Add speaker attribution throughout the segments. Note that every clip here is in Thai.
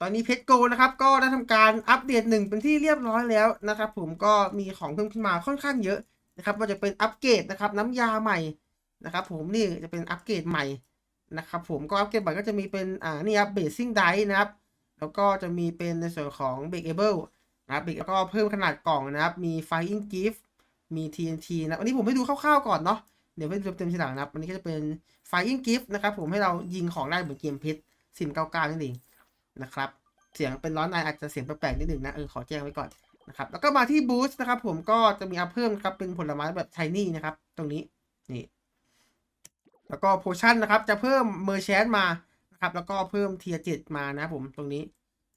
Speaker 1: ตอนนี้เพชรโกนะครับก็ได้ทำการอัปเดตหนึ่งเป็นที่เรียบร้อยแล้วนะครับผมก็มีของเพิ่มขึ้นมาค่อนข้างเยอะนะครับว่าจะเป็นอัปเกรดนะครับน้ำยาใหม่นะครับผมนี่จะเป็นอัปเกรดใหม่นะครับผมก็อัปเกรดใหม่ก็จะมีเป็นอ่านี่ครับเบสซิ่งไดนะครับแล้วก็จะมีเป็นในส่วนของเบรกเอเบิลนะครับเบรกแล้วก็เพิ่มขนาดกล่องนะครับมี Flying Gift มี TNT นะวันนี้ผมให้ดูคร่าวๆก่อนเนาะเดี๋ยวไปดูเต็มทีหลังนะครับวันนี้ก็จะเป็น Flying Gift นะครับผมให้เรายิงของได้เหมือนเกมเพชรสินเก้าเก้านั่นเอง นะครับ เสียงเป็นร้อนในอาจจะเสียงแปลกๆนิดหนึ่งนะเออขอแจ้งไว้ก่อนนะครับแล้วก็มาที่บูสต์นะครับ ผมก็จะมีอัพเพิ่มครับเป็นผลไม้แบบชายนี่นะครับ ตรงนี้นี่ แล้วก็โพชั่นนะครับ จะเพิ่มเมอร์แชนมานะครับ แล้วก็เพิ่มเทียเจ็ดมานะผมตรงนี้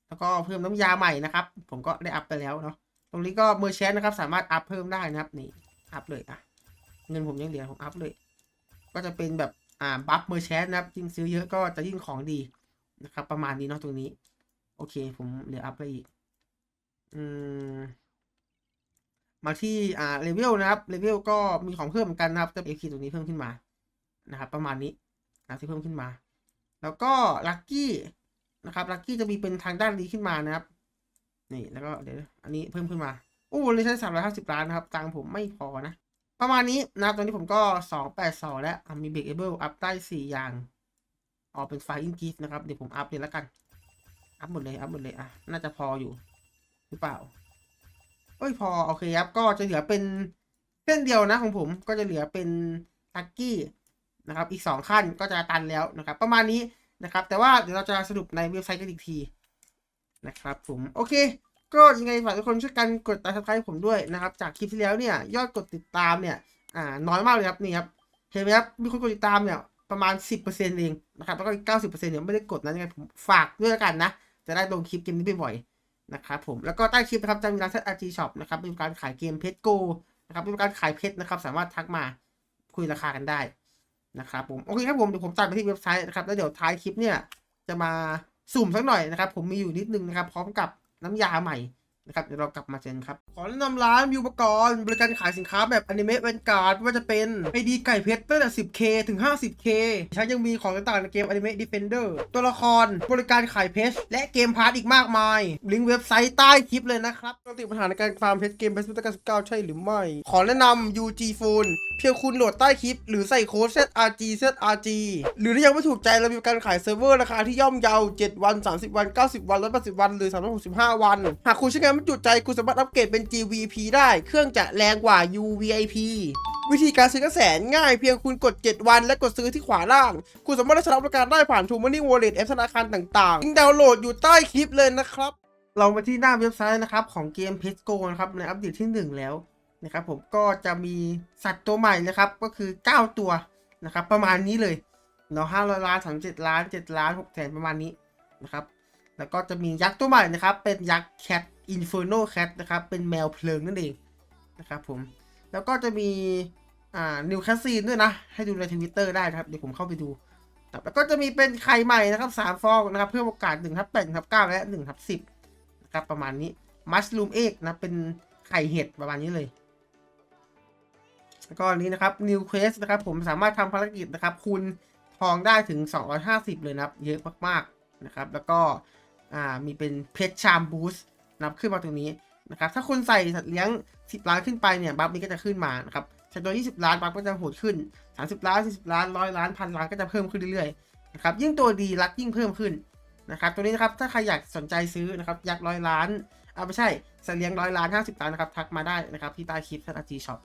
Speaker 1: แล้วก็เพิ่มน้ำยาใหม่นะครับ ผมก็ได้อัพไปแล้วเนาะตรงนี้ก็เมอร์แชนนะครับ สามารถอัพเพิ่มได้นะครับนี่อัพเลยอะเงินผมยังเหลือผมอัพเลย ก็จะเป็นแบบอ่าบัฟเมอร์แชนนะครับยิ่งซื้อเยอะก็จะยิ่งของดี นะครับ ประมาณนี้เนาะตรงนี้ โอเค ผมเหลืออัพไปอีก อืมมาที่อ่าเลเวลนะครับเลเวลก็มีของเพิ่มเหมือนกันนะครับจะเอพีตรงนี้เพิ่มขึ้นมานะครับ ประมาณนี้นะที่เพิ่มขึ้นมา แล้วก็ลัคกี้นะครับลัคกี้จะมีเป็นทางด้านนี้ขึ้นมานะครับ นี่แล้วก็เดี๋ยวอันนี้เพิ่มขึ้นมาโอ้เลยใช้สามร้อยห้าสิบล้านนะครับ ตังผมไม่พอนะ ประมาณนี้นะครับตอนนี้ผมก็สองแปดสองแล้วมีเบรกเอเบิลอัพได้สี่อย่าง ออกเป็นไฟอินกิฟนะครับเดี๋ยวผมอัพเลยแล้วกัน อัพหมดเลยอัพหมดเลยอะน่าจะพออยู่ หรือเปล่าเอ้ยพอโอเคครับก็จะเหลือเป็นเส้นเดียวนะของผมก็จะเหลือเป็นลักกี้นะครับ อีกสองขั้นก็จะตันแล้วนะครับ ประมาณนี้นะครับ แต่ว่าเดี๋ยวเราจะสรุปในเว็บไซต์กันอีกทีนะครับผมโอเค ก็ยังไงฝากทุกคนช่วยกันกดติดตามผมด้วยนะครับ จากคลิปที่แล้วเนี่ยยอดกดติดตามเนี่ยอ่าน้อยมากเลยครับนี่ครับเห็นไหมครับมีคนกดติดตามเนี่ย ประมาณ 10%เองนะครับ แล้วก็อีก90%เนี่ยไม่ได้กดนะยังไงผมฝากด้วยแล้วกันนะ จะได้ลงคลิปเกมนี้บ่อยๆนะครับผม แล้วก็ใต้คลิปนะครับจะมีร้านเซตอาร์จีช็อปนะครับ มีการขายเกมเพชรโกนะครับมีการขายเพชรนะครับ สามารถทักมาคุยราคากันได้นะครับผม โอเคครับผม เดี๋ยวผมตัดไปที่เว็บไซต์นะครับ แล้วเดี๋ยวท้ายคลิปเนี่ยจะมาสุ่มสักหน่อยนะครับ ผมมีอยู่นิดนึงนะครับ พร้อมกับน้ำยาใหม่ นะครับเดี๋ยวเรากลับมาเจนครับ ขอแนะนำร้านมิวปกรณ์บริการขายสินค้าแบบอนิเมะแวนการ์ดไม่ว่าจะเป็นไอดีไก่เพชรตั้งแต่ 10k ถึง 50k ฉันยังมีของต่างๆในเกมอนิเมะ Defender ตัวละครบริการขายเพชรและเกมพาร์ทอีกมากมาย ลิงก์เว็บไซต์ใต้คลิปเลยนะครับปกติดปัญหาในการฟาร์มเพชรเกมเพชรพุทธกาล19ใช่หรือไม่ ขอแนะนำ UG Phone เพียงคุณโหลดใต้คลิป หรือใส่โค้ด ZRG ZRG หรือถ้ายังไม่ถูกใจเรามีการขายเซิร์ฟเวอร์ราคาที่ย่อมเยา 7 วัน 30 วัน 90 วัน180 วันหรือ365 วัน หากคุณใช้งานไม่จุใจคุณสามารถอัปเกรดเป็น GVP ได้ เครื่องจะแรงกว่า UVIP วิธีการซื้อก็แสนง่ายเพียงคุณกด 7 วันและกดซื้อที่ขวาล่าง คุณสามารถได้ใช้บริการได้ผ่าน t ูมันนี่วอลเล็ตแอปธนาคารต่างๆลิงก์ดาวน์โหลดอยู่ใต้คลิปเลยนะครับ เรามาที่หน้าเว็บไซต์นะครับของเกมเพชโกนะครับในอัปเดตที่ 1 แล้วนะครับผมก็จะมีสัตว์ตัวใหม่นะครับก็คือ 9 ตัวนะครับประมาณนี้เลยเนาะห้าร้อยล้านสามเจ็ดล้านเจ็ดล้านหกแสนประมาณนี้นะครับ แล้วก็จะมียักษ์ตัวใหม่นะครับ เป็นยักษ์แคทอินฟ r ร์โนแคทนะครับ เป็นแมวเพลิงนั่นเองนะครับผม แล้วก็จะมีอ่านิวแคสซีนด้วยนะ ให้ดูในทวิตเตอร์ได้นะครับ เดี๋ยวผมเข้าไปดูครับแล้วก็จะมีเป็นไข่ใหม่นะครับสามฟองนะครับ เพิ่มโอกาส1ทับ8ทับ9และ1ทับ10นะครับประมาณนี้มัชลูมเอกนะเป็นไข่เห็ดประมาณนี้เลย แล้วก็อันนี้นะครับ New Quest นะครับผมสามารถทำภารกิจนะครับคูณทองได้ถึง 250 เลยนะครับ เยอะมากๆนะครับ แล้วก็ อ่ามีเป็นเพชรชามบูสนับขึ้นมาตรงนี้นะครับถ้าคุณใส่สัตว์เลี้ยง 10 ล้านขึ้นไปเนี่ยบัฟนี้ก็จะขึ้นมานะครับใส่ตัว20 ล้านบัฟก็จะโหดขึ้น 30 ล้าน 40 ล้าน 100 ล้านพันล้านก็จะเพิ่มขึ้นเรื่อยๆนะครับยิ่งตัวดีรักยิ่งเพิ่มขึ้นนะครับตัวนี้นะครับถ้าใครอยากสนใจซื้อนะครับยักษ์ร้อยล้านเอาไม่ใช่สัตว์เลี้ยงร้อยล้าน 50 ล้านนะครับทักมาได้นะครับที่ใต้คลิปทัจีช็อป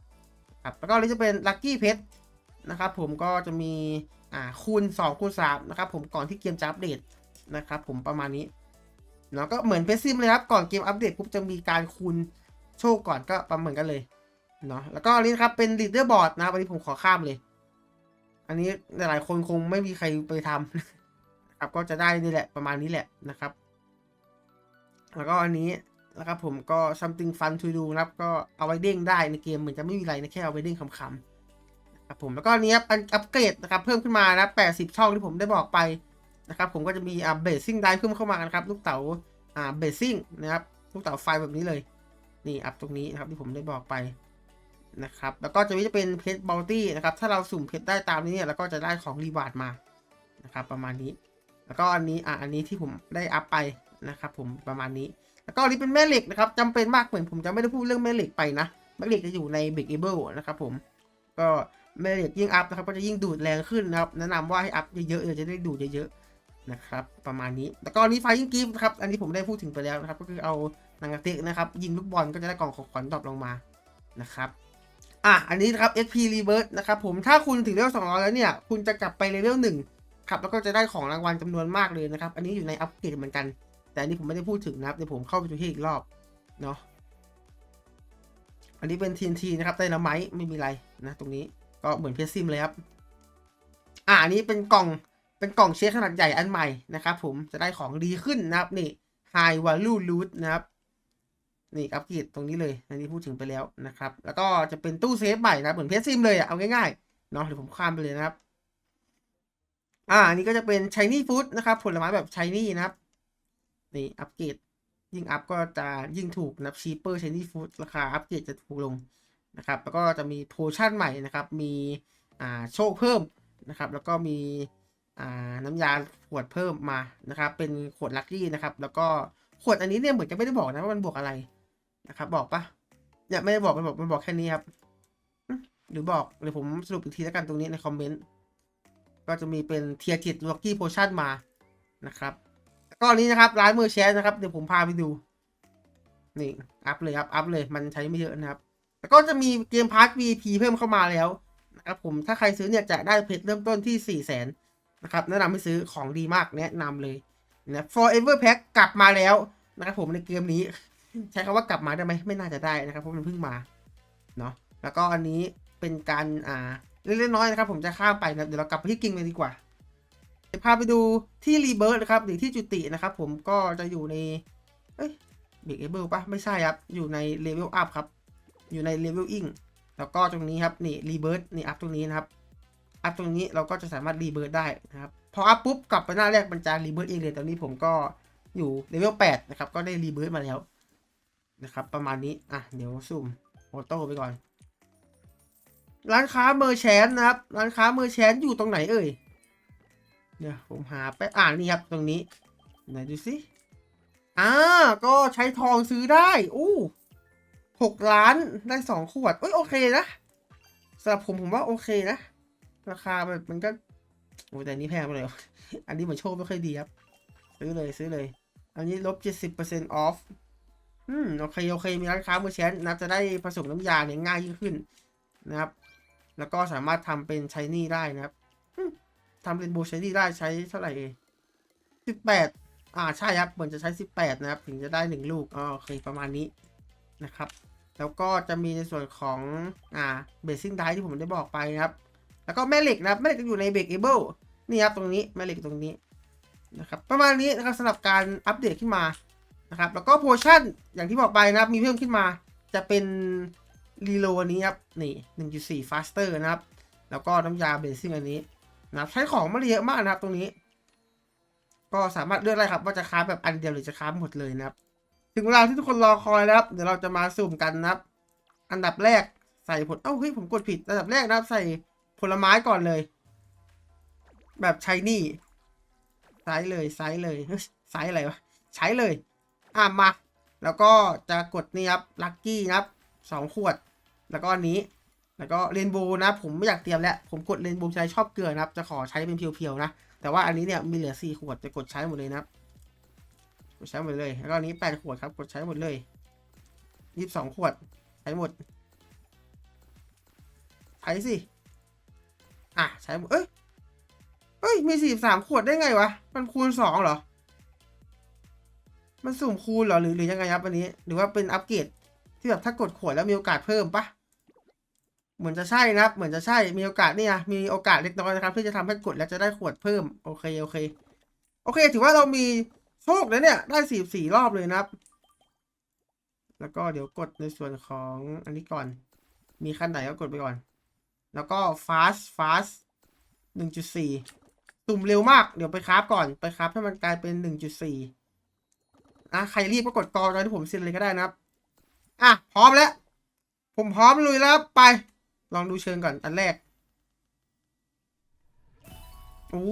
Speaker 1: ครับแล้วก็อันนี้จะเป็นลัคกี้เพชรนะครับผมก็จะมีอ่าคูณ 2 คูณ3นะครับผมก่อนที่เกมจะอัปเดตนะครับผมประมาณนี้ เนาะก็เหมือนเพซิมเลยครับ ก่อนเกมอัปเดตปุ๊บจะมีการคูณโชคก่อนก็ประมาณเมือนกันเลยเนาะแล้วก็อันนี้ครับเป็นลีดเดอร์บอร์ดนะครันนี้ผมขอข้ามเลย อันนี้หลายคนคงไม่มีใครไปทำครับก็จะได้นี่แหละประมาณนี้แหละนะครับ แล้วก็อันนี้นะครับผมก็ something fun to do นะครับ ก็เอาไว้เด้งได้ในเกมเหมือนจะไม่มีอะไรนะแค่เอาไว้เด้งคำๆนะครับผมแล้วก็อันนี้ครับอันอัปเกรดนะครับเพิ่มขึ้นมานะ80 ช่องที่ผมได้บอกไป นะครับผมก็จะมีอ่าเบสซิ่งได้เพิ่มเข้ามากันะครับลูกเต๋าอ่าเบสซิ่งนะครับลูกเต๋าไฟแบบนี้เลย นี่อัพตรงนี้นะครับที่ผมได้บอกไปนะครับแล้วก็จะมีจะเป็นเพชรบอลตี้นะครับถ้าเราสุ่มเพชรได้ตามนี้เนี่ยแล้วก็จะได้ของรีวาร์ดมานะครับประมาณนี้ แล้วก็อันนี้อะอันนี้ที่ผมได้อัพไปนะครับผมประมาณนี้แล้วก็นี้เป็นแม่เหล็กนะครับจำเป็นมากเหมือนผมจะไม่ได้พูดเรื่องแม่เหล็กไปนะแม่เหล็กจะอยู่ในเบรกเอเบิลนะครับผมก็แม่เหล็กยิ่งอัพนะครับก็จะยิ่งดูดแรงขึ้นนะครับแนะนำว่าให้อัพเยอะๆเลยจะได้ดูดเยอะๆ นะครับประมาณนี้แล้วก็นี้ไฟยิงกิฟต์นะครับอันนี้ผมได้พูดถึงไปแล้วนะครับ ก็คือเอาหนังกระติกนะครับยิงลูกบอลก็จะได้กล่องของขวัญดรอปลงมานะครับอะอันนี้นะครับ SP Rebirth นะครับผมถ้าคุณถึงเลเวล200 แล้วเนี่ย คุณจะกลับไปเลเวล1ครับแล้วก็จะได้ของรางวัลจำนวนมากเลยนะครับ อันนี้อยู่ในอัปเกรดเหมือนกัน แต่อันนี้ผมไม่ได้พูดถึงนะครับเดี๋ยวผมเข้าไปดูที่อีกรอบเนาะอันนี้เป็น TNT นะครับไดนาไมต์ไม่มีอะไรนะ ตรงนี้ก็เหมือนเพชรซิมเลยครับอ่าอันนี้เป็นกล่อง เป็นกล่องเชฟขนาดใหญ่อันใหม่นะครับผมจะได้ของดีขึ้นนะครับนี่ High Value Loot นะครับนี่อัปเกรดตรงนี้เลยอันนี้พูดถึงไปแล้วนะครับ แล้วก็จะเป็นตู้เซฟใหม่นะเหมือนเพชรซิมเลยอะเอาง่ายๆเนาะเดี๋ยวผมข้ามไปเลยนะครับ อ่าอันนี้ก็จะเป็น Shiny Food นะครับ ผลไม้แบบ Shiny นะครับ นี่อัปเกรดยิ่งอัพก็จะยิ่งถูกนะครับชีเปอร์ชนี่ฟู้ดราคาอัปเกรดจะถูกลงนะครับ แล้วก็จะมีโพชั่นใหม่นะครับ มีอ่าโชคเพิ่มนะครับ แล้วก็มี น้ำยาขวดเพิ่มมานะครับ เป็นขวดลัคกี้นะครับ แล้วก็ขวดอันนี้เนี่ยเหมือนจะไม่ได้บอกนะว่ามันบวกอะไรนะครับ บอกปะเนี่ยไม่ได้บอกมันบอกมันบอกแค่นี้ครับหรือบอกเดี๋ยวผมสรุปอีกทีแล้วกันตรงนี้ในคอมเมนต์ก็จะมีเป็นเทียร์จิตลัคกี้โพชั่นมานะครับก็อนนี้นะครับร้านมือแชร์นะครับเดี๋ยวผมพาไปดูนี่อัพเลยครับอัพเลยมันใช้ไม่เยอะนะครับ แล้วก็จะมีเกมพาร์ท v p เพิ่มเข้ามาแล้วนะครับผมถ้าใครซื้อเนี่ยจะได้เพชรเริ่มต้นที่4 0 0 0 0น นะครับแนะนำให้ซื้อของดีมากแนะนำเลยนะ Forever Pack กลับมาแล้วนะครับผมในเกมนี้ ใช้คำว่ากลับมาได้ไหมไม่น่าจะได้นะครับเพราะมันเพิ่งมาเนาะแล้วก็อันนี้เป็นการอ่าเล็กๆน้อยๆนะครับ ผมจะข้ามไปนะเดี๋ยวเรากลับไปที่กิงเลยดีกว่าพาไปดูที่รีเบิร์นะครับหรือที่จุตินะครับ ผมก็จะอยู่ในเอ้ยเบรกเอเบิลปะไม่ใช่ครับอยู่ในเลเวลอัพครับอยู่ในเลเวลอิงแล้วก็ตรงนี้ครับนี่รีเบิร์นี่อัพตรงนี้นะครับ อัพตรงนี้เราก็จะสามารถรีเบิร์ได้นะครับ พออัพปุ๊บกลับไปหน้าแรกมันจะรีเบิร์เองเลยตอนนี้ผมก็อยู่เลเวล8นะครับ ก็ได้รีเบิร์มาแล้วนะครับ ประมาณนี้ อะ เดี๋ยวซูมโอโต้ไปก่อน ร้านค้าเมอร์แชนนะครับ ร้านค้าเมอร์แชนอยู่ตรงไหนเอ่ยเดี๋ยวผมหาไปอ่านนี่ครับตรงนี้ ไหนดูสิอ่าก็ใช้ทองซื้อได้อู้หกล้านได้สองขวดเอ้ยโอเคนะสำหรับผมผมว่าโอเคนะ ราคาแบบมันก็โอ้แต่นี้แพงไปเลย อันนี้เหมือนโชคไม่ค่อยดีครับ ซื้อเลยซื้อเลย อันนี้ลบเจ็ดสิบเปอร์เซ็นต์ออฟอืมโอเคโอเคมีร้านค้าเมอแชนนะจะได้ผสมน้ำยาเนี่ยง่ายยิ่งขึ้นนะครับ แล้วก็สามารถทำเป็นใช้นี่ได้นะครับทำเป็นบูชดี้ได้ใช้เท่าไหร่สิบแปดอ่าใช่ครับเหมือนจะใช้สิบแปดนะครับ ถึงจะได้หนึ่งลูกอ๋อโอเคประมาณนี้นะครับ แล้วก็จะมีในส่วนของอ่าเบสซิ่งไดที่ผมได้บอกไปนะครับ แล้วก็แม่เหล็กนะแม่เหล็กจะอยู่ในเบรกเอเบิลนี่ครับตรงนี้แม่เหล็กตรงนี้นะครับประมาณนี้นะครับสำหรับการอัปเดตขึ้นมานะครับแล้วก็โพชั่นอย่างที่บอกไปนะครับมีเพิ่มขึ้นมา จะเป็นรีโลนี้ครับนี่หนึ่งจุดสี่ faster นะครับ แล้วก็น้ำยาเบสซิ่งอันนี้นะครับใช้ของไม่เยอะมากนะครับตรงนี้ ก็สามารถเลือกได้ครับ ว่าจะค้าแบบอันเดียวหรือจะค้าหมดเลยนะครับ ถึงเวลาที่ทุกคนรอคอยแล้วครับ เดี๋ยวเราจะมาสุ่มกันนะครับ อันดับแรกใส่ผลเอ้าเฮ้ยผมกดผิดอันดับแรกนะครับใส่ ผลไม้ก่อนเลย แบบใช้นี่ไซส์เลยไซส์เลยไซส์อะไรวะใช้เลย อะมา แล้วก็จะกดนี่ครับลัคกี้นะครับสองขวด แล้วก็อันนี้ แล้วก็เรนโบว์นะ ผมไม่อยากเตรียมแล้วผมกดเรนโบว์ใจชอบเกลือนะครับ จะขอใช้เป็นเพียวๆนะ แต่ว่าอันนี้เนี่ยมีเหลือสี่ขวดจะกดใช้หมดเลยนะครับกดใช้หมดเลย แล้วก็อันนี้แปดขวดครับ กดใช้หมดเลยยี่สิบสองขวดใช้หมดใช้สิ อะใช้เอ้ยเอ้ยมีสี่สามขวดได้ไงวะ มันคูณสองเหรอ มันสุ่มคูณเหรอหรือหรือยังไงครับอันนี้ หรือว่าเป็นอัปเกรดที่แบบถ้ากดขวดแล้วมีโอกาสเพิ่มปะเหมือนจะใช่นะครับ เหมือนจะใช่มีโอกาสเนี่ยมีโอกาสเล็กน้อยนะครับที่จะทำให้กดแล้วจะได้ขวดเพิ่มโอเคโอเค โอเค ถือว่าเรามีโชคแล้วเนี่ย ได้สี่สี่รอบเลยนะครับ แล้วก็เดี๋ยวกดในส่วนของอันนี้ก่อน มีขั้นไหนก็กดไปก่อน แล้วก็ fast fast หนึ่งจุดสี่ตุ่มเร็วมาก เดี๋ยวไปคราฟก่อน ไปคราฟให้มันกลายเป็นหนึ่งจุดสี่นะใครรีบก็กดกอตอนที่ผมเซ็นเลยก็ได้นะครับ อะ พร้อมแล้ว ผมพร้อมลุยแล้ว ไป ลองดูเชิงก่อน อันแรก โอ้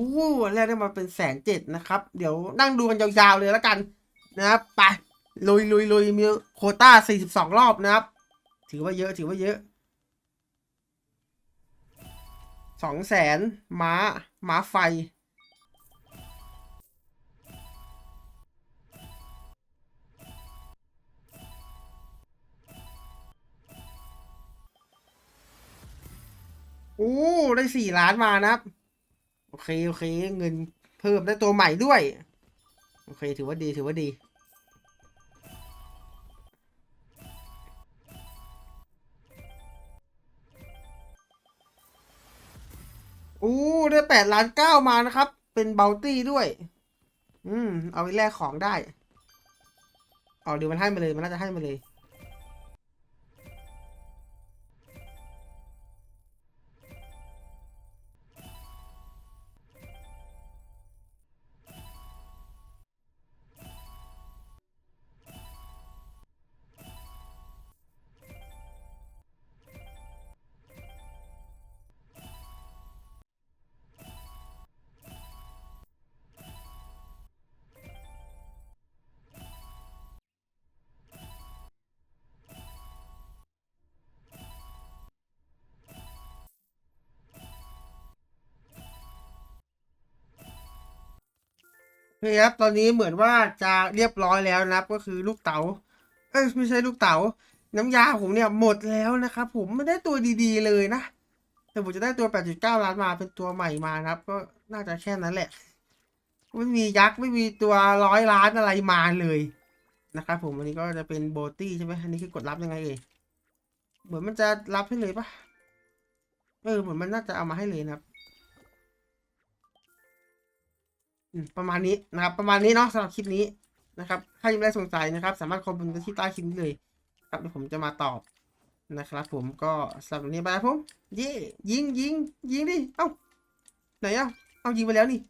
Speaker 1: อันแรกได้มาเป็นแสนเจ็ดนะครับ เดี๋ยวนั่งดูกันยาวๆเลยแล้วกัน นะครับ ไป ลุยลุยลุยมีโคต้า 42 รอบนะครับ ถือว่าเยอะ ถือว่าเยอะ สองแสนม้า ม้าไฟ โอ้ ได้สี่ล้านมานะครับ โอเค โอเค เงินเพิ่มได้ตัวใหม่ด้วย โอเค ถือว่าดี ถือว่าดี อ้ได้แปดล้านเก้ามานะครับ เป็นเบลตี้ด้วย อืม เอาไปแลกของได้ เอาเดี๋ยวมันให้มาเลย มันน่าจะให้มาเลย โอเครับ ตอนนี้เหมือนว่าจะเรียบร้อยแล้วนะครับ ก็คือลูกเต๋าเอ้ยไม่ใช่ลูกเต๋าน้ำยาผมเนี่ยหมดแล้วนะครับผมไม่ได้ตัวดีๆเลยนะแต่ผมจะได้ตัว 8.9 ล้านมาเป็นตัวใหม่มานะครับ ก็น่าจะแค่นั้นแหละ ไม่มียักษ์ไม่มีตัวร้อยล้านอะไรมาเลยนะครับผมอันนี้ก็จะเป็นโบตี้ใช่ไหมอันนี้คือกดรับยังไงเอ่ยเหมือนมันจะรับให้เลยปะเออเหมือนมันน่าจะเอามาให้เลยนะครับ ประมาณนี้นะครับ ประมาณนี้เนาะสำหรับคลิปนี้นะครับ ถ้ายังไม่ได้สงสัยนะครับ สามารถคอมเมนต์ที่ใต้คลิปนี้เลย ครับเดี๋ยวผมจะมาตอบนะครับผมก็สำหรับนนี้ไปแล้วผม เย่ยิงยิงยิงดิเอ้าไหนอะเอายิงไปแล้วนี่